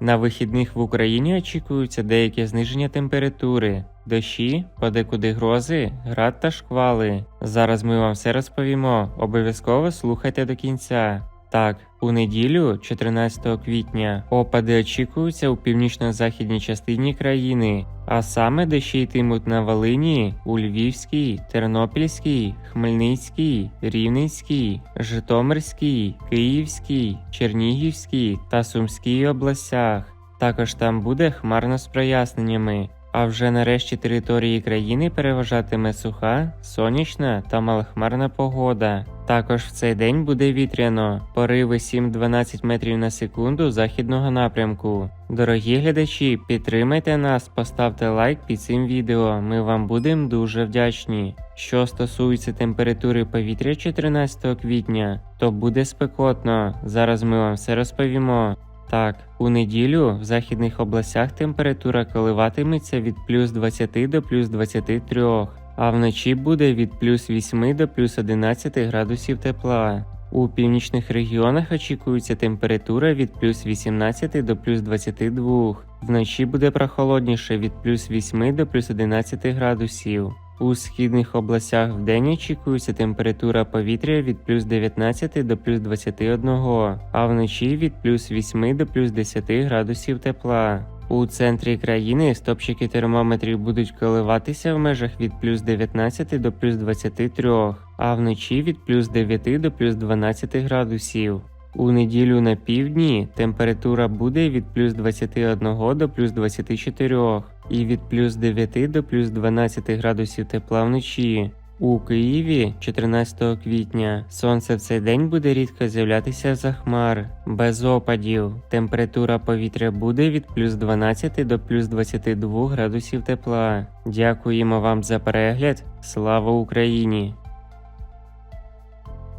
На вихідних в Україні очікуються деяке зниження температури, дощі, подекуди грози, град та шквали. Зараз ми вам все розповімо. Обов'язково слухайте до кінця. Так, у неділю, 14 квітня, опади очікуються у північно-західній частині країни, а саме дощі йтимуть на Волині, у Львівській, Тернопільській, Хмельницькій, Рівненській, Житомирській, Київській, Чернігівській та Сумській областях. Також там буде хмарно з проясненнями. А вже нарешті території країни переважатиме суха, сонячна та малохмарна погода. Також в цей день буде вітряно, пориви 7-12 метрів на секунду західного напрямку. Дорогі глядачі, підтримайте нас, поставте лайк під цим відео. Ми вам будемо дуже вдячні. Що стосується температури повітря 14 квітня, то буде спекотно. Зараз ми вам все розповімо. Так, у неділю в західних областях температура коливатиметься від плюс 20 до плюс 23, а вночі буде від плюс 8 до плюс 11 градусів тепла. У північних регіонах очікується температура від плюс 18 до плюс 22. Вночі буде прохолодніше від плюс 8 до плюс 11 градусів. У східних областях вдень очікується температура повітря від плюс 19 до плюс 21, а вночі від плюс 8 до плюс 10 градусів тепла. У центрі країни стопчики термометрів будуть коливатися в межах від плюс 19 до плюс 23, а вночі від плюс 9 до плюс 12 градусів. У неділю на півдні температура буде від плюс 21 до плюс 24 і від плюс 9 до плюс 12 градусів тепла вночі. У Києві 14 квітня сонце в цей день буде рідко з'являтися за хмар, без опадів. Температура повітря буде від плюс 12 до плюс 22 градусів тепла. Дякуємо вам за перегляд. Слава Україні!